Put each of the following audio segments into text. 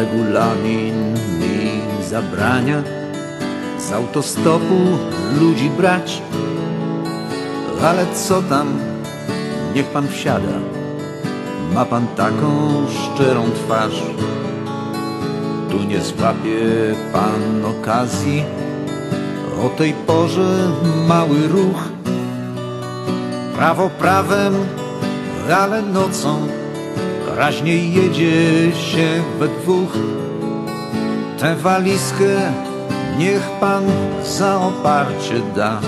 Regulamin mi zabrania z autostopu ludzi brać, ale co tam, niech pan wsiada. Ma pan taką szczerą twarz, tu nie złapie pan okazji. O tej porze mały ruch, prawo prawem, ale nocą raźniej jedzie się we dwóch. Tę walizkę niech pan za oparcie da.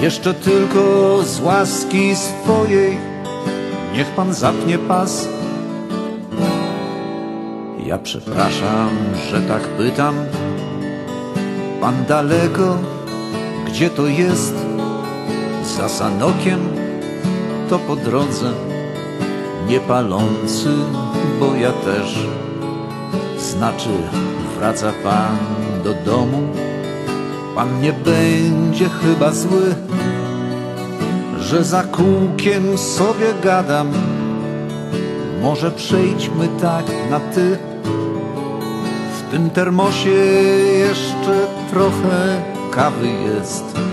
Jeszcze tylko z łaski swojej niech pan zapnie pas. Ja przepraszam, że tak pytam. Pan daleko, gdzie to jest? Za Sanokiem to po drodze, nie palący, bo ja też. Znaczy, wraca pan do domu, pan nie będzie chyba zły, że za kółkiem sobie gadam. Może przejdźmy tak na ty. W tym termosie jeszcze trochę kawy jest.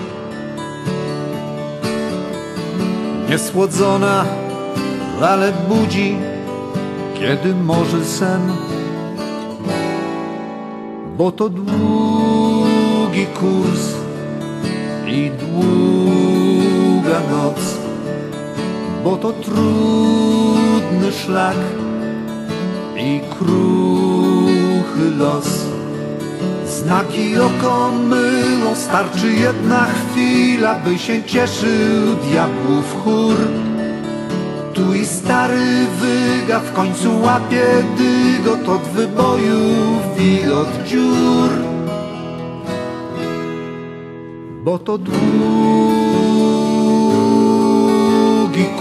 Niesłodzona, ale budzi, kiedy może sen. Bo to długi kurs i długa noc, bo to trudny szlak i kruchy los. Znaki oko mylą, starczy jedna chwila, by się cieszył diabłów chór. Tu i stary wyga w końcu łapie dygot od wybojów i od dziur. Bo to długi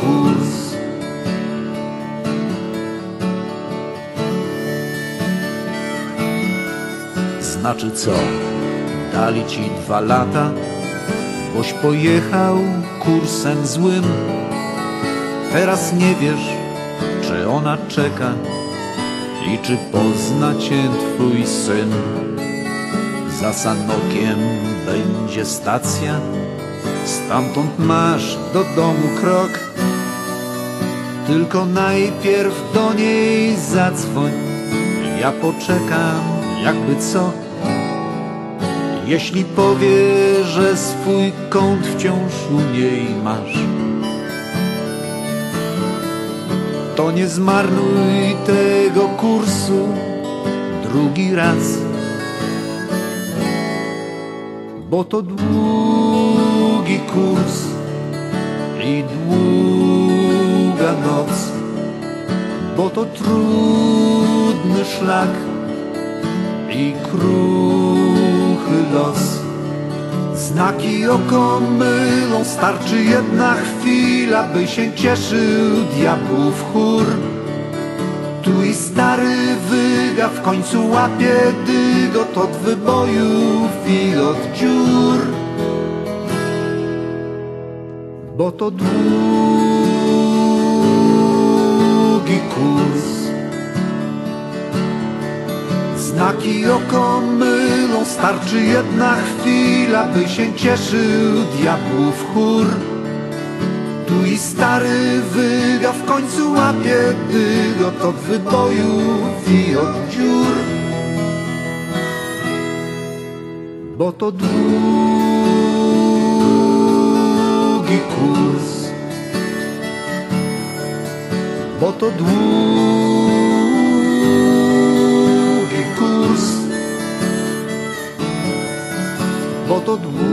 kurs. Znaczy co? Dali ci dwa lata, boś pojechał kursem złym. Teraz nie wiesz, czy ona czeka i czy pozna cię twój syn. Za Sanokiem będzie stacja, stamtąd masz do domu krok. Tylko najpierw do niej zadzwoń, ja poczekam, jakby co. Jeśli powie, że swój kąt wciąż u niej masz, to nie zmarnuj tego kursu drugi raz, bo to długi kurs i długa noc, bo to trudny szlak i kruchy los. Znaki oko mylą, starczy jedna chwila, by się cieszył diabłów chór. Tu i stary wyga w końcu łapie dygot od wybojów i od dziur. Bo to długi kurs. Znaki oko mylą, starczy jedna chwila, by się cieszył diabłów chór. Tu i stary wyga w końcu łapie dygot od wybojów i od dziur. Bo to długi kurs. Bo to długi kurs. Bo to długi